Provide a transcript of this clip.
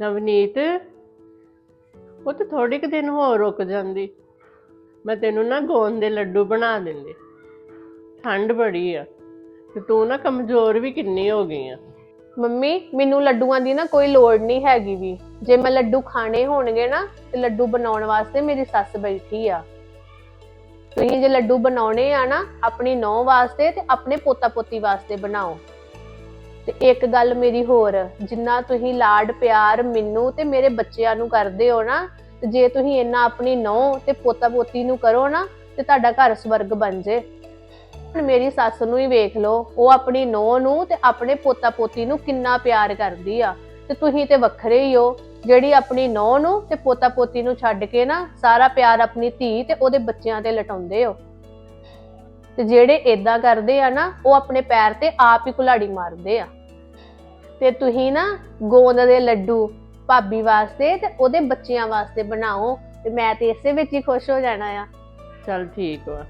ਨਵਨੀਤ, ਉਹ ਤਾਂ ਥੋੜੇ ਕੁ ਦਿਨ ਹੋਰ ਰੁਕ ਜਾਂਦੀ। ਮੈਂ ਤੈਨੂੰ ਨਾ ਗੋਂਦ ਦੇ ਲੱਡੂ ਬਣਾ ਦਿੰਦੀ। ਠੰਡ ਬੜੀ ਆ ਤੇ ਤੂੰ ਨਾ ਕਮਜ਼ੋਰ ਵੀ ਕਿੰਨੀ ਹੋ ਗਈ ਆ। ਮੰਮੀ, ਮੈਨੂੰ ਲੱਡੂਆਂ ਦੀ ਨਾ ਕੋਈ ਲੋੜ ਨਹੀਂ ਹੈਗੀ ਵੀ। ਜੇ ਮੈਂ ਲੱਡੂ ਖਾਣੇ ਹੋਣਗੇ ਨਾ, ਤੇ ਲੱਡੂ ਬਣਾਉਣ ਵਾਸਤੇ ਮੇਰੀ ਸੱਸ ਬੈਠੀ ਆ। ਤੁਸੀਂ ਜੇ ਲੱਡੂ ਬਣਾਉਣੇ ਆ ਨਾ, ਆਪਣੀ ਨੌਂ ਵਾਸਤੇ ਤੇ ਆਪਣੇ ਪੋਤਾ ਪੋਤੀ ਵਾਸਤੇ ਬਣਾਓ। ਤੇ ਇੱਕ ਗੱਲ ਮੇਰੀ ਹੋਰ, ਜਿੰਨਾ ਤੁਸੀਂ ਲਾਡ ਪਿਆਰ ਮੈਨੂੰ ਤੇ ਮੇਰੇ ਬੱਚਿਆਂ ਨੂੰ ਕਰਦੇ ਹੋ ਨਾ, ਤੇ ਜੇ ਤੁਸੀਂ ਇੰਨਾ ਆਪਣੀ ਨੌਂ ਤੇ ਪੋਤਾ ਪੋਤੀ ਨੂੰ ਕਰੋ ਨਾ, ਤੇ ਤੁਹਾਡਾ ਘਰ ਸਵਰਗ ਬਣ ਜੇ। ਹੁਣ ਮੇਰੀ ਸੱਸ ਨੂੰ ਹੀ ਵੇਖ ਲਓ, ਉਹ ਆਪਣੀ ਨੂੰਹ ਨੂੰ ਤੇ ਆਪਣੇ ਪੋਤਾ ਪੋਤੀ ਨੂੰ ਕਿੰਨਾ ਪਿਆਰ ਕਰਦੀ ਆ। ਤੇ ਤੁਸੀਂ ਤੇ ਵੱਖਰੇ ਹੀ ਹੋ, ਜਿਹੜੀ ਆਪਣੀ ਨੂੰਹ ਨੂੰ ਤੇ ਪੋਤਾ ਪੋਤੀ ਨੂੰ ਛੱਡ ਕੇ ਨਾ, ਸਾਰਾ ਪਿਆਰ ਆਪਣੀ ਧੀ ਤੇ ਉਹਦੇ ਬੱਚਿਆਂ ਤੇ ਲਟਾਉਂਦੇ ਹੋ। ਤੇ ਜਿਹੜੇ ਇਦਾਂ ਕਰਦੇ ਆ ਨਾ, ਉਹ ਆਪਣੇ ਪੈਰ ਤੇ ਆਪ ਹੀ ਕੁਲਾੜੀ ਮਾਰਦੇ ਆ। ਤੇ ਤੁਸੀਂ ਨਾ ਗੋਂਦ ਦੇ ਲੱਡੂ ਭਾਬੀ ਵਾਸਤੇ ਤੇ ਉਹਦੇ ਬੱਚਿਆਂ ਵਾਸਤੇ ਬਣਾਓ ਤੇ ਮੈਂ ਤੇ ਇਸੇ ਵਿੱਚ ਹੀ ਖੁਸ਼ ਹੋ ਜਾਣਾ ਆ। ਚੱਲ ਠੀਕ ਵਾ।